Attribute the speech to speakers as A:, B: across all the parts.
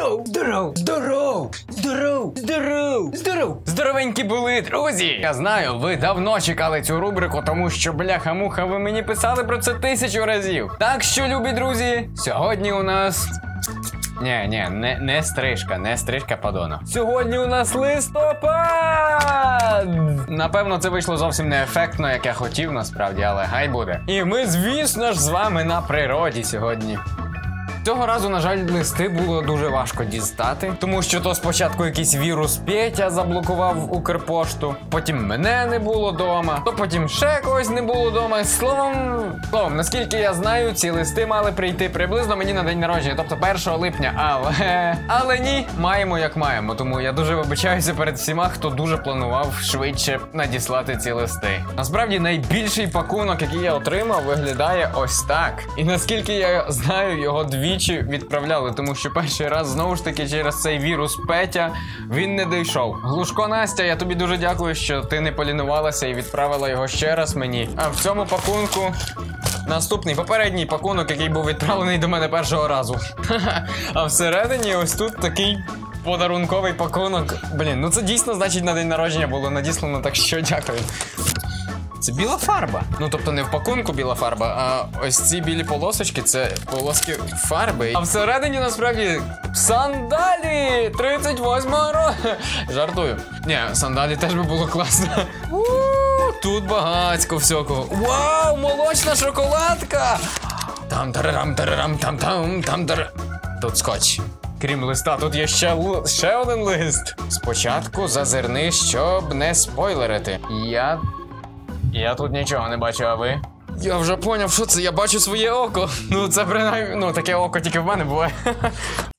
A: Здоров, здоров, здоров, здоров, здоров, здоров. Здоровенькі були, друзі. Я знаю, ви давно чекали цю рубрику, тому що бляха-муха, ви мені писали про це тисячу разів. Так що, любі друзі, сьогодні у нас. Ні, ні, не, не стрижка, не стрижка падона. Сьогодні у нас листопад! Напевно, це вийшло зовсім не ефектно, як я хотів, насправді, але гай буде. І ми, звісно ж, з вами на природі сьогодні. Цього разу, на жаль, листи було дуже важко дістати, тому що то спочатку якийсь вірус Петя заблокував Укрпошту, потім мене не було вдома, то потім ще когось не було вдома. Словом, словом, наскільки я знаю, ці листи мали прийти приблизно мені на день народження, тобто 1 липня. Але але ні, маємо як маємо. Тому я дуже вибачаюся перед всіма, хто дуже планував швидше надіслати ці листи. Насправді найбільший пакунок, який я отримав, виглядає ось так. І наскільки я знаю, його двічі відправляли, тому що перший раз знову ж таки через цей вірус Петя він не дійшов. Глушко Настя, я тобі дуже дякую, що ти не полінувалася і відправила його ще раз мені. А в цьому пакунку. Наступний попередній пакунок, який був відправлений до мене першого разу. А всередині ось тут такий подарунковий пакунок. Блін, ну це дійсно значить на день народження було надіслано, так що дякую. Це біла фарба. Ну тобто не в пакунку біла фарба, а ось ці білі полосочки це полоски фарби. А всередині насправді сандалі 38-го року. Жартую. Ні, сандалі теж би було класно. Тут багацько всякого. Вау, молочна шоколадка! Там тарарам тарарам там там там тар. Тут скотч. Крім листа, тут є ще, л- ще один лист. Спочатку зазирни, щоб не спойлерити. Я я тут нічого не бачу, а ви? Я вже поняв, що це. Я бачу своє око. Ну, це принаймні. Ну, таке око тільки в мене буває.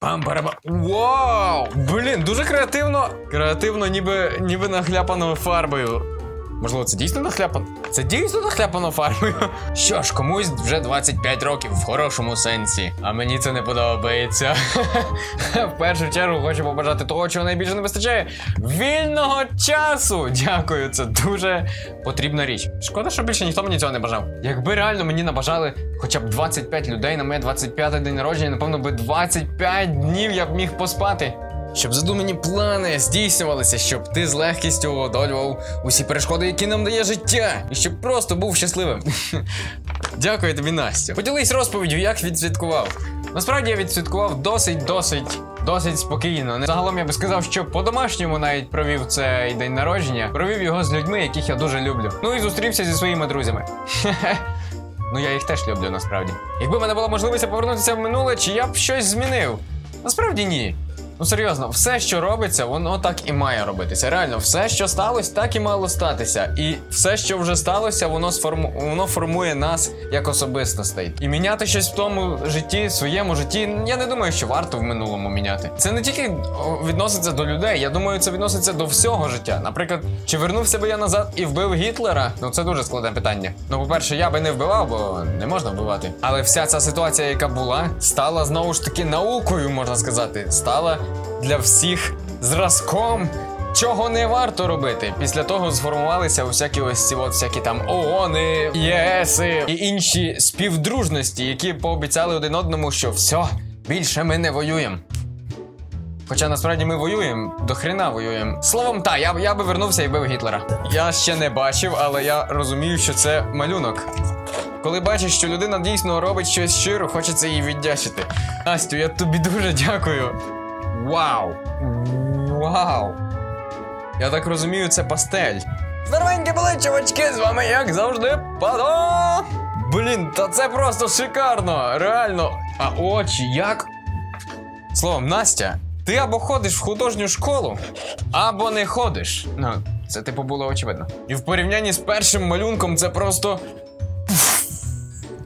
A: Пам бараба. Вау! Блін, дуже креативно. Креативно, ніби ніби нахляпано фарбою. Можливо, це дійсно нахляпано? Це дійсно нахляпано фарбою. Що ж, комусь вже 25 років в хорошому сенсі. А мені це не подобається. В першу чергу хочу побажати того, чого найбільше не вистачає. Вільного часу! Дякую, це дуже потрібна річ. Шкода, що більше ніхто мені цього не бажав. Якби реально мені набажали хоча б 25 людей на моє 25 день народження, напевно, би 25 днів я б міг поспати. Щоб задумані плани здійснювалися, щоб ти з легкістю одолював усі перешкоди, які нам дає життя, і щоб просто був щасливим. Дякую тобі, Настя. Поділись розповіддю, як відсвяткував. Насправді я відсвяткував досить, досить, досить спокійно. Загалом я би сказав, що по-домашньому навіть провів цей день народження, провів його з людьми, яких я дуже люблю. Ну і зустрівся зі своїми друзями. Ну я їх теж люблю, насправді. Якби в мене була можливість повернутися в минуле, чи я б щось змінив? Насправді ні. Ну серйозно, все, що робиться, воно так і має робитися. Реально, все, що сталося, так і мало статися. І все, що вже сталося, воно сформу... воно формує нас як особистостей. І міняти щось в тому житті, своєму житті, я не думаю, що варто в минулому міняти. Це не тільки відноситься до людей, я думаю, це відноситься до всього життя. Наприклад, чи вернувся би я назад і вбив Гітлера? Ну це дуже складне питання. Ну, по-перше, я би не вбивав, бо не можна вбивати. Але вся ця ситуація, яка була, стала знову ж таки наукою, можна сказати, стала для всіх зразком. Чого не варто робити? Після того сформувалися всякі ось ці от всякі там ООНи, ЄСи і інші співдружності, які пообіцяли один одному, що все, більше ми не воюємо. Хоча насправді ми воюємо, до хрена воюємо. Словом, та, я, я би вернувся і бив Гітлера. Я ще не бачив, але я розумію, що це малюнок. Коли бачиш, що людина дійсно робить щось щиро, хочеться їй віддячити. Настю, я тобі дуже дякую. Вау! Вау! Я так розумію, це пастель. Здоровенькі були, чувачки, з вами, як завжди, Падо! Блін, та це просто шикарно! Реально. А очі, як. Словом, Настя, ти або ходиш в художню школу, або не ходиш. Ну, це типу було очевидно. І в порівнянні з першим малюнком це просто.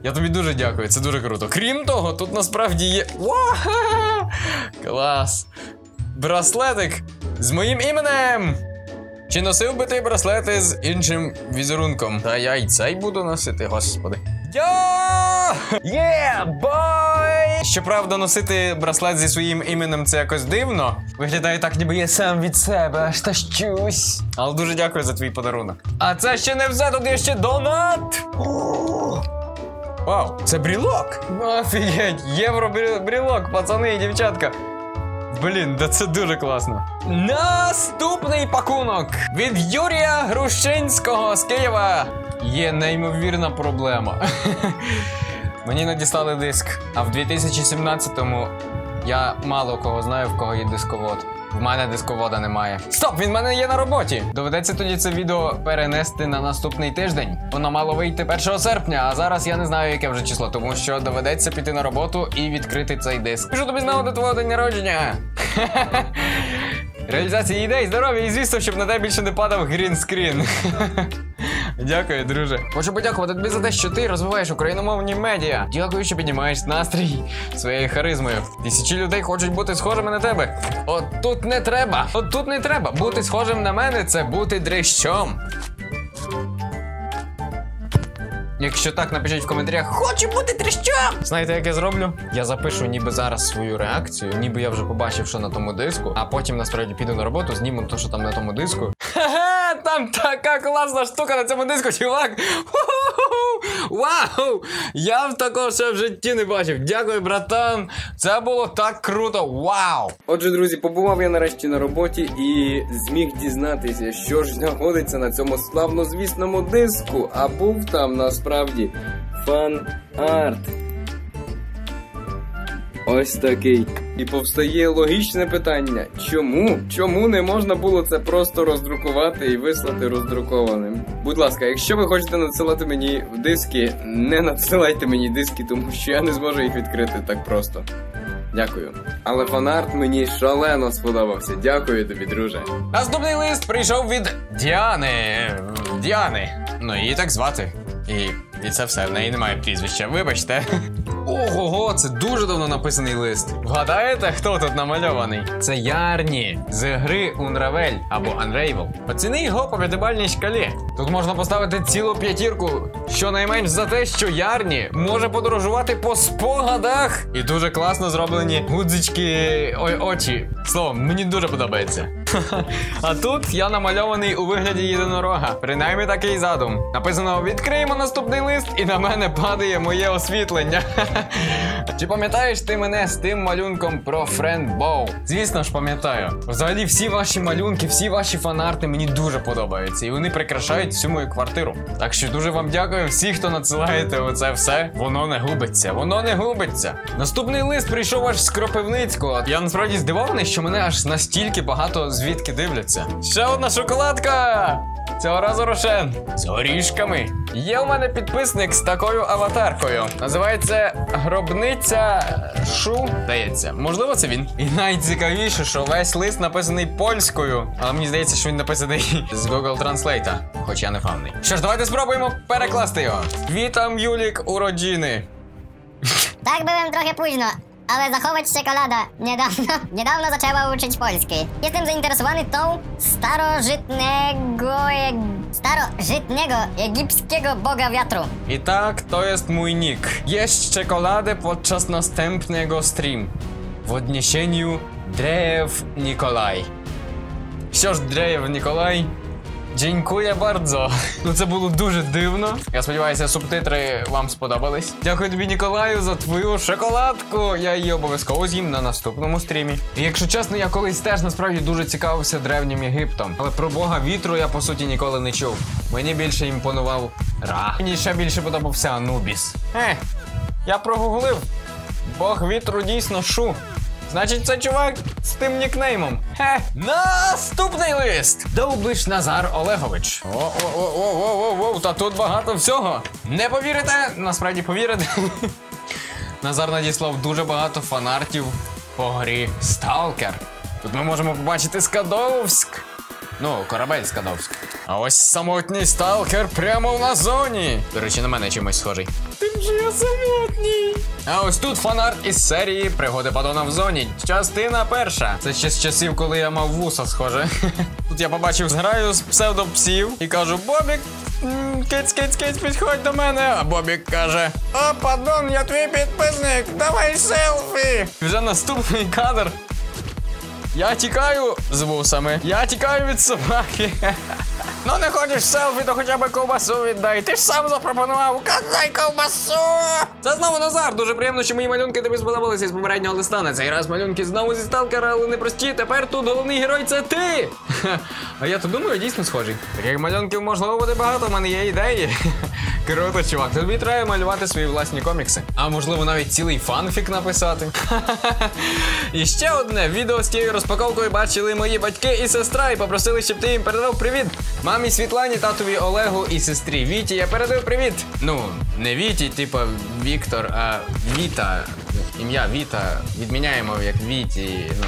A: Я тобі дуже дякую, це дуже круто. Крім того, тут насправді є. Клас! Браслетик з моїм іменем! Чи носив би ти браслети з іншим візерунком? Та я й цей буду носити, господи. Я! Є, бой! Щоправда, носити браслет зі своїм іменем це якось дивно. Виглядає так, ніби я сам від себе аж тащусь. Але дуже дякую за твій подарунок. А це ще не все, тут є ще донат! Вау, це брілок! Офігеть, євро брі- брілок, пацани і дівчатка. Блін, да це дуже класно. Наступний пакунок від Юрія Грушинського з Києва. Є неймовірна проблема. Мені надіслали диск, а в 2017-му я мало кого знаю, в кого є дисковод. В мене дисковода немає. Стоп, він в мене є на роботі. Доведеться тоді це відео перенести на наступний тиждень. Воно мало вийти 1 серпня, а зараз я не знаю, яке вже число, тому що доведеться піти на роботу і відкрити цей диск. Пишу тобі знову до твого день народження. Реалізація ідей, здоров'я і звісно, щоб на тебе більше не падав грінскрін. Дякую, друже. Хочу подякувати тобі за те, що ти розвиваєш україномовні медіа. Дякую, що піднімаєш настрій своєю харизмою. Тисячі людей хочуть бути схожими на тебе. От тут не треба. От тут не треба. Бути схожим на мене це бути дрищом. Якщо так, напишіть в коментарях, хочу бути трещом! Знаєте, як я зроблю? Я запишу ніби зараз свою реакцію, ніби я вже побачив, що на тому диску, а потім насправді піду на роботу, зніму те, що там на тому диску. Ха-ха, там така класна штука на цьому диску, чувак! Вау! Я в такого ще в житті не бачив. Дякую, братан! Це було так круто! Вау!
B: Отже, друзі, побував я нарешті на роботі і зміг дізнатися, що ж знаходиться на цьому славнозвісному диску, а був там насправді фан-арт. Ось такий. І повстає логічне питання: чому? Чому не можна було це просто роздрукувати і вислати роздрукованим? Будь ласка, якщо ви хочете надсилати мені диски, не надсилайте мені диски, тому що я не зможу їх відкрити так просто. Дякую. Але фанарт мені шалено сподобався. Дякую тобі, друже.
A: Наступний лист прийшов від Діани. Діани. Ну її так звати. І, і це все. В неї немає прізвища. Вибачте. Ого, це дуже давно написаний лист. Вгадаєте, хто тут намальований? Це Ярні з гри Unravel або Unravel. Оціни його по п'ятибальній шкалі. Тут можна поставити цілу п'ятірку, щонайменш за те, що Ярні може подорожувати по спогадах. І дуже класно зроблені гудзички ой, очі. Словом, мені дуже подобається. А тут я намальований у вигляді єдинорога. Принаймні такий задум. Написано: відкриємо наступний лист, і на мене падає моє освітлення. Чи пам'ятаєш ти мене з тим малюнком про Френд Боу? Звісно ж, пам'ятаю. Взагалі, всі ваші малюнки, всі ваші фанарти мені дуже подобаються, і вони прикрашають всю мою квартиру. Так що дуже вам дякую всі, хто надсилаєте оце все. Воно не губиться, воно не губиться. Наступний лист прийшов аж з Кропивницького. Я насправді здивований, що мене аж настільки багато звідки дивляться. Ще одна шоколадка! Цього разу рошен з горішками. Є у мене підписник з такою аватаркою. Називається Гробниця Шу. Здається, можливо, це він. І найцікавіше, що весь лист написаний польською. Але мені здається, що він написаний з Google Translate, хоч я не впевнений. Що ж, давайте спробуємо перекласти його. Вітам, Юлік, уроджини.
C: Tak byłem trochę późno, ale zachować czekoladę. Niedawno, niedawno zaczęła uczyć polskiej. Jestem zainteresowany tą starożytnego, starożytnego egipskiego boga wiatru.
A: I tak to jest mój nick. Jeść czekoladę podczas następnego stream. W odniesieniu Drejew Nikolaj. Wciąż Drejew Nikolaj дякую bardzo. Ну це було дуже дивно. Я сподіваюся, субтитри вам сподобались. Дякую тобі, Ніколаю, за твою шоколадку. Я її обов'язково з'їм на наступному стрімі. І якщо чесно, я колись теж насправді дуже цікавився древнім Єгиптом. Але про Бога вітру я по суті ніколи не чув. Мені більше імпонував Ра. Мені ще більше подобався Анубіс. Е, я прогуглив. Бог вітру дійсно шу. Значить, це чувак з тим нікнеймом. Хе. Наступний лист. Довбиш Назар Олегович. О-о-о-о-о-о, та тут багато всього. Не повірите? Насправді повірите. Назар надіслав дуже багато фанартів по грі Сталкер. Тут ми можемо побачити Скадовськ. Ну, корабель Скадовськ. А ось самотній сталкер прямо на зоні. До речі, на мене чимось схожий. Тим же я самотній. А ось тут фанарт із серії Пригоди Падона в зоні. Частина перша. Це ще з часів, коли я мав вуса, схоже. Тут я побачив зграю з псевдопсів і кажу: Бобік, киць, киць, киць, підходь до мене. А Бобік каже: О, падон, я твій підписник, давай селфі. Вже наступний кадр. Я тікаю з вусами. Я тікаю від собаки. Ну не хочеш селфі, то хоча б ковбасу віддай. Ти ж сам запропонував. Казай ковбасу! Це знову Назар. Дуже приємно, що мої малюнки тобі сподобалися з попереднього листа. На цей раз малюнки знову зі сталкера, але не прості. Тепер тут головний герой це ти. А я то думаю, дійсно схожий. Таких малюнків можливо буде багато, в мене є ідеї. Круто, чувак. Тобі треба малювати свої власні комікси. А можливо навіть цілий фанфік написати. І ще одне відео з тією розпаковкою бачили мої батьки і сестра, і попросили, щоб ти їм передав привіт. Мамі Світлані, татові Олегу і сестрі Віті. Я передаю привіт. Ну, не Віті, типу Віктор, а Віта. Ім'я Віта. Відміняємо як Віті. Ну.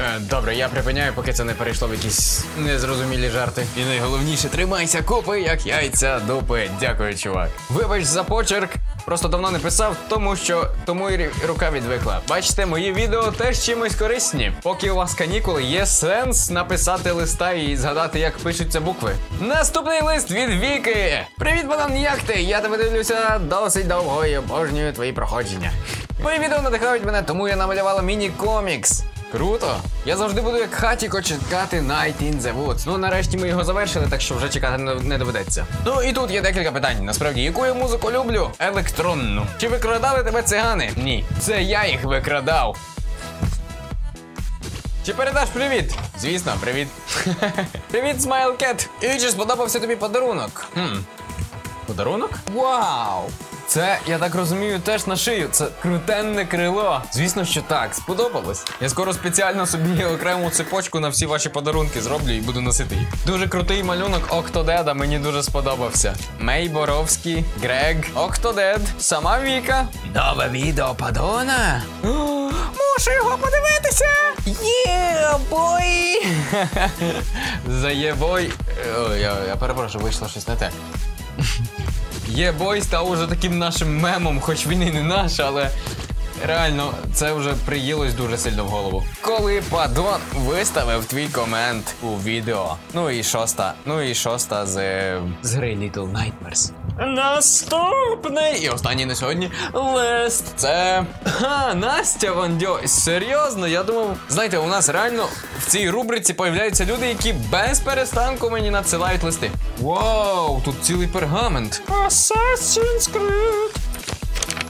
A: Е, Добре, я припиняю, поки це не перейшло в якісь незрозумілі жарти. І найголовніше, тримайся купи, як яйця дупи. Дякую, чувак. Вибач за почерк. Просто давно не писав, тому що тому і рука відвикла. Бачите, мої відео теж чимось корисні. Поки у вас канікули, є сенс написати листа і згадати, як пишуться букви. Наступний лист від Віки. Привіт, Богдан, як ти? Я тебе дивлюся досить довго і обожнюю твої проходження. Твої відео надихають мене, тому я намалювала міні-комікс. Круто! Я завжди буду як хатіко чекати Night in the Woods. Ну нарешті ми його завершили, так що вже чекати не- доведеться. Ну і тут є декілька питань. Насправді, яку я музику люблю? Електронну. Чи викрадали тебе цигани? Ні. Це я їх викрадав. Чи передаш привіт? Звісно, привіт. привіт, Смайлкет! І чи сподобався тобі подарунок? Хм. Подарунок? Вау! Це, я так розумію, теж на шию. Це крутенне крило. Звісно, що так, сподобалось. Я скоро спеціально собі окрему цепочку на всі ваші подарунки зроблю і буду носити їх. Дуже крутий малюнок Октодеда, мені дуже сподобався. Мей Боровський, Грег, Октодед, сама Віка. Нове відео Падона. Мушу його подивитися! Є, бой! Заєбой. О, я, я перепрошую, вийшло щось не те. Є бой став уже таким нашим мемом, хоч він і не наш, але реально це вже приїлось дуже сильно в голову. Коли Падон виставив твій комент у відео. Ну і шоста. Ну і шоста з, з гри Little Nightmares. Наступний і останній на сьогодні лист. Це Ха, Настя Вандьо. Серйозно, я думав, знаєте, у нас реально в цій рубриці появляються люди, які без перестанку мені надсилають листи. Вау, тут цілий пергамент. Assassin's Creed.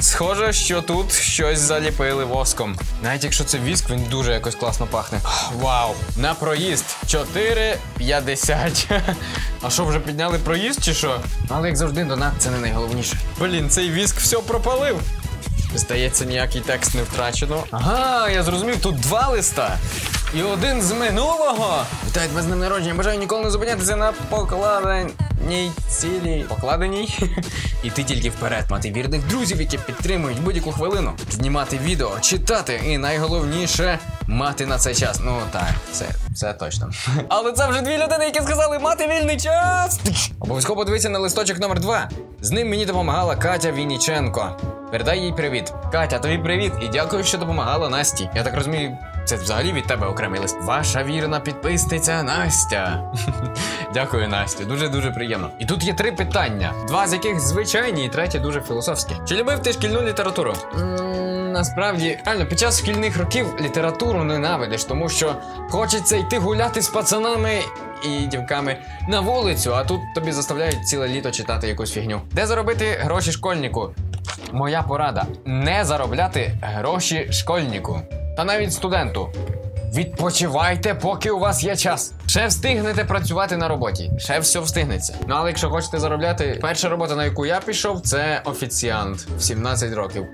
A: Схоже, що тут щось заліпили воском. Навіть якщо це віск, він дуже якось класно пахне. Вау! На проїзд 4,50. А що, вже підняли проїзд чи що? Але як завжди, донат це не найголовніше. Блін, цей віск все пропалив. Здається, ніякий текст не втрачено. Ага, я зрозумів, тут два листа. І один з минулого. Вітають вас з днем народження. Бажаю ніколи не зупинятися на покладеній цілі. Покладеній. Іти тільки вперед, мати вірних друзів, які підтримують будь-яку хвилину. Знімати відео, читати і найголовніше мати на це час. Ну так, це, це точно. Але це вже дві людини, які сказали мати вільний час. Обов'язково подивіться на листочок номер два. З ним мені допомагала Катя Вініченко. Передай їй привіт. Катя, тобі привіт і дякую, що допомагала Насті. Я так розумію, це взагалі від тебе окремий лист. Ваша вірна підписниця Настя. Дякую, Настя. Дуже дуже приємно. І тут є три питання: два з яких звичайні, і третє дуже філософське. Чи любив ти шкільну літературу? Насправді, реально, під час шкільних років літературу ненавидиш, тому що хочеться йти гуляти з пацанами і дівками на вулицю, а тут тобі заставляють ціле літо читати якусь фігню. Де заробити гроші школьнику? Моя порада: не заробляти гроші школьнику. Та навіть студенту. Відпочивайте, поки у вас є час. Ще встигнете працювати на роботі. Ще все встигнеться. Ну але якщо хочете заробляти, перша робота, на яку я пішов, це офіціант в 17 років.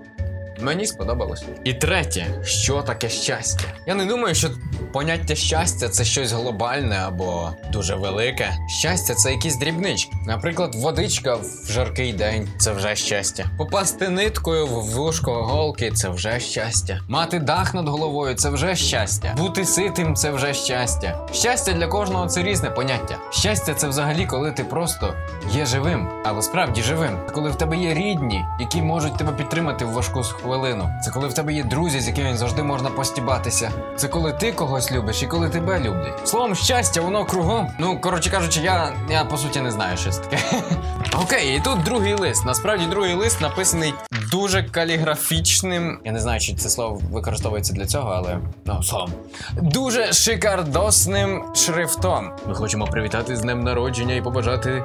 A: Мені сподобалось. І третє, що таке щастя? Я не думаю, що поняття щастя це щось глобальне або дуже велике. Щастя це якісь дрібнички. Наприклад, водичка в жаркий день це вже щастя. Попасти ниткою в вушко голки це вже щастя. Мати дах над головою це вже щастя. Бути ситим це вже щастя. Щастя для кожного це різне поняття. Щастя це взагалі, коли ти просто є живим, але справді живим. Коли в тебе є рідні, які можуть тебе підтримати в важку хвилину. Це коли в тебе є друзі, з якими завжди можна постібатися. Це коли ти когось любиш і коли тебе люблять. Словом, щастя, воно кругом. Ну, коротше кажучи, я, я по суті не знаю, що це таке. Окей, і тут другий лист. Насправді другий лист написаний дуже каліграфічним. Я не знаю, чи це слово використовується для цього, але ну, словом. Дуже шикардосним шрифтом. Ми хочемо привітати з днем народження і побажати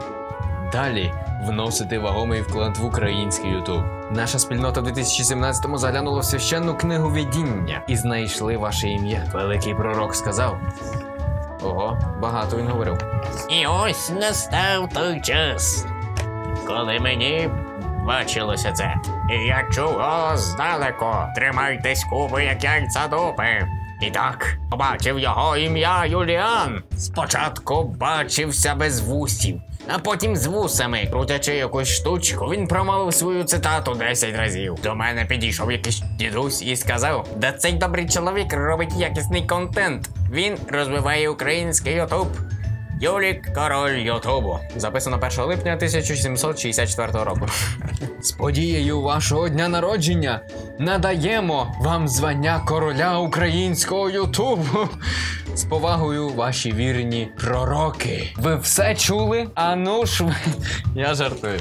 A: далі вносити вагомий вклад в український Ютуб. Наша спільнота в 2017-му заглянула в священну книгу видіння і знайшли ваше ім'я. Великий пророк сказав. Ого, багато він говорив.
D: І ось настав той час, коли мені бачилося це. І я чув його здалеку. Тримайтесь куби, як яйця дупи. І так, побачив його ім'я Юліан. Спочатку бачився без вусів, а потім з вусами. Крутячи якусь штучку, він промовив свою цитату 10 разів. До мене підійшов якийсь дідусь і сказав: Да цей добрий чоловік робить якісний контент. Він розвиває український ютуб. Юлік король Ютубу.
A: Записано 1 липня 1764 року. З подією вашого дня народження надаємо вам звання короля українського Ютубу. З повагою ваші вірні пророки. Ви все чули? А ну ж. Я жартую.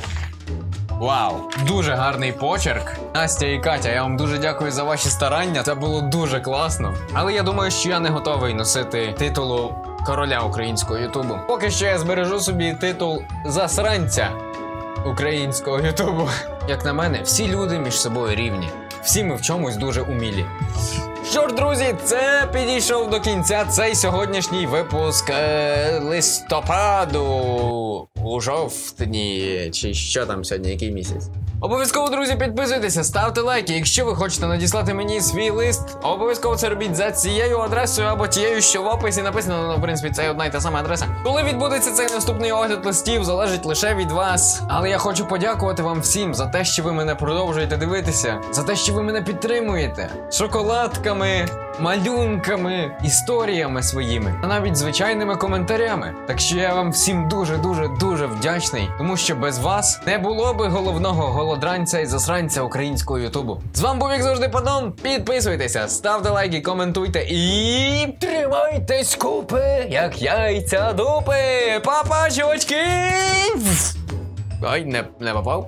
A: Вау, дуже гарний почерк. Настя і Катя, я вам дуже дякую за ваші старання. Це було дуже класно. Але я думаю, що я не готовий носити титулу короля українського Ютубу. Поки що я збережу собі титул засранця українського Ютубу. Як на мене, всі люди між собою рівні. Всі ми в чомусь дуже умілі. Що ж, друзі, це підійшов до кінця цей сьогоднішній випуск е, листопаду у жовтні. Чи що там сьогодні, який місяць? Обов'язково, друзі, підписуйтеся, ставте лайки. Якщо ви хочете надіслати мені свій лист, обов'язково це робіть за цією адресою або тією, що в описі написано. Ну, в принципі, це одна й та сама адреса. Коли відбудеться цей наступний огляд листів, залежить лише від вас. Але я хочу подякувати вам всім за те, що ви мене продовжуєте дивитися, за те, що ви мене підтримуєте шоколадками, малюнками, історіями своїми, а навіть звичайними коментарями. Так що я вам всім дуже, дуже, дуже вдячний, тому що без вас не було би головного голодранця і засранця українського Ютубу. З вами був як завжди Падон. Підписуйтеся, ставте лайки, коментуйте і тримайтесь купи, як яйця дупи. Папа, чувачки! Ай, не, не попав.